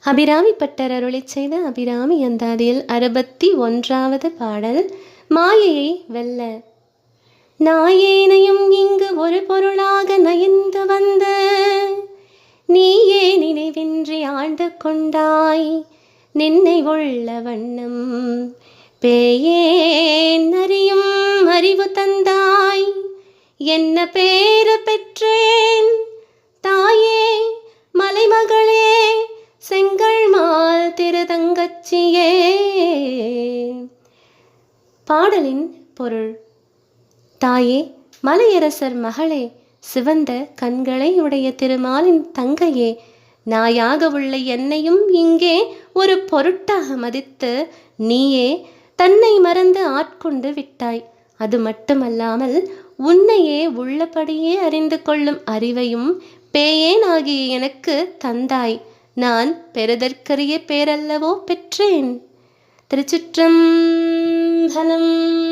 Abirami butter அருளை செய்த அபிராமி அந்தாதியில் அறுபத்தி ஒன்றாவது பாடல் மாயையை வெல்ல. நாயேனையும் இங்கு ஒரு பொருளாக நயந்து வந்த. நீயே நினைவின்றி ஆண்டு கொண்டாய். நின்னை உள்ள வண்ணம் பேயேன் அறியும் அறிவு தந்தாய். என்ன பேரு பெற்றேன் திரு திருதங்கச்சியே பாடலின் பொருள். தாயே மலையரசர் மகளே சிவந்த கண்களை உடைய திருமாலின் தங்கையே நாயாக உள்ள என்னையும் இங்கே ஒரு பொருட்டாக மதித்து நீயே தன்னை மறந்து ஆட்கொண்டு விட்டாய். அது மட்டுமல்லாமல் உன்னையே உள்ளபடியே அறிந்து கொள்ளும் அறிவையும் பேயேன் ஆகிய எனக்கு தந்தாய். நான் பெறுதற்கரிய பேரல்லவோ பெற்றேன். திருச்சிற்றம்பலம்